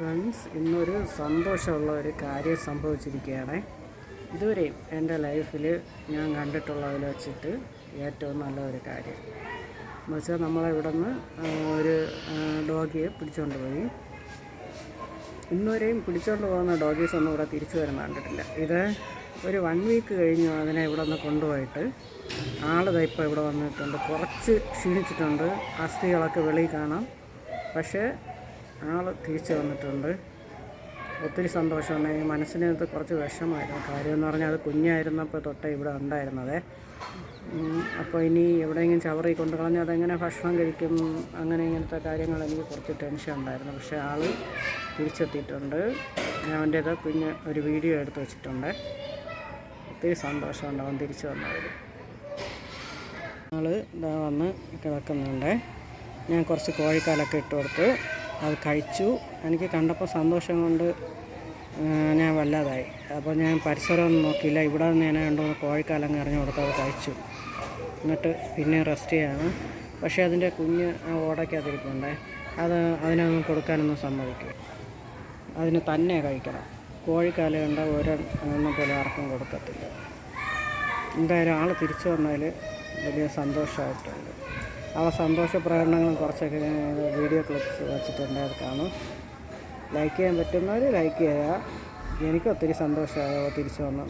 Friends ഇന്നൊരു സന്തോഷമുള്ള ഒരു കാര്യം സംഭവിച്ചിരിക്കുകയാണ്. ഇതുവരെയും എന്റെ ലൈഫിൽ ഞാൻ കണ്ടിട്ടുള്ളതിൽ വെച്ചിട്ട് ഏറ്റവും നല്ല ഒരു കാര്യം. എന്ന് വെച്ചാൽ നമ്മളിവിടെ നിന്ന് ഒരു ഡോഗിയെ പിടിച്ചുകൊണ്ട് പോയി. ഇന്നുവരെയും പിടിച്ചുകൊണ്ട് പോകുന്ന ഡോഗീസ് ഒന്നും ഇവിടെ തിരിച്ചു വരുന്ന കണ്ടിട്ടില്ല. ഇത് ഒരു വൺ വീക്ക് കഴിഞ്ഞു അതിനെ ഇവിടെ നിന്ന് കൊണ്ടുപോയിട്ട് ആളുകൾ ഇപ്പോൾ ഇവിടെ വന്നിട്ടുണ്ട്. കുറച്ച് ക്ഷീണിച്ചിട്ടുണ്ട്. അസ്ഥികളൊക്കെ വെളിയിൽ കാണാം. പക്ഷേ ആൾ തിരിച്ചു വന്നിട്ടുണ്ട്. ഒത്തിരി സന്തോഷമുണ്ട് ഈ മനസ്സിന് ഇത് കുറച്ച് വിഷമമായിരുന്നു. കാര്യം എന്ന് പറഞ്ഞാൽ അത് കുഞ്ഞായിരുന്നപ്പോൾ തൊട്ടേ ഇവിടെ ഉണ്ടായിരുന്നത്. അപ്പോൾ ഇനി എവിടെയെങ്കിലും ചവറി കൊണ്ടു കളഞ്ഞാൽ അതെങ്ങനെ ഭക്ഷണം കഴിക്കും? അങ്ങനെ ഇങ്ങനത്തെ കാര്യങ്ങൾ എനിക്ക് കുറച്ച് ടെൻഷൻ ഉണ്ടായിരുന്നു. പക്ഷേ ആൾ തിരിച്ചെത്തിയിട്ടുണ്ട്. ഞാൻ അവന്റേത് കുഞ്ഞ് ഒരു വീഡിയോ എടുത്ത് വെച്ചിട്ടുണ്ട്. ഒത്തിരി സന്തോഷമുണ്ട് അവൻ തിരിച്ചു വന്നത് ആൾ ഇതാ വന്ന് കിടക്കുന്നുണ്ട്. ഞാൻ കുറച്ച് കോഴിക്കാലൊക്കെ ഇട്ട് കൊടുത്തു അത് കഴിച്ചു. എനിക്ക് കണ്ടപ്പോൾ സന്തോഷം കൊണ്ട് ഞാൻ വല്ലാതായി. അപ്പോൾ ഞാൻ പരിസരം ഒന്നും നോക്കിയില്ല. ഇവിടെ നിന്ന് ഞാൻ രണ്ടു മൂന്ന് കോഴിക്കാലം എറിഞ്ഞു കൊടുത്ത് അത് കഴിച്ചു. എന്നിട്ട് പിന്നെ റെസ്റ്റ് ചെയ്യാണ്. പക്ഷേ അതിന്റെ കുഞ്ഞ് ആ ഓടയ്ക്കകത്തിരിപ്പുണ്ടേ അത് അതിനൊന്നും കൊടുക്കാനൊന്നും സമ്മതിക്കും. അതിന് തന്നെ കഴിക്കണം. കോഴിക്കാല കണ്ട ഒരെണ്ണം പോലും ആർക്കും കൊടുക്കത്തില്ല. എന്തായാലും ആൾ തിരിച്ചു വന്നതിൽ വലിയ സന്തോഷമായിട്ടുണ്ട്. ആ സന്തോഷ പ്രകടനങ്ങളും കുറച്ചൊക്കെ ഞാൻ വീഡിയോ ക്ലിപ്സ് വെച്ചിട്ടുണ്ട് അത് കാണും. ലൈക്ക് ചെയ്യാൻ പറ്റുന്നവർ ലൈക്ക് ചെയ്യുക. എനിക്ക് ഒത്തിരി തിരിച്ചു വന്നു.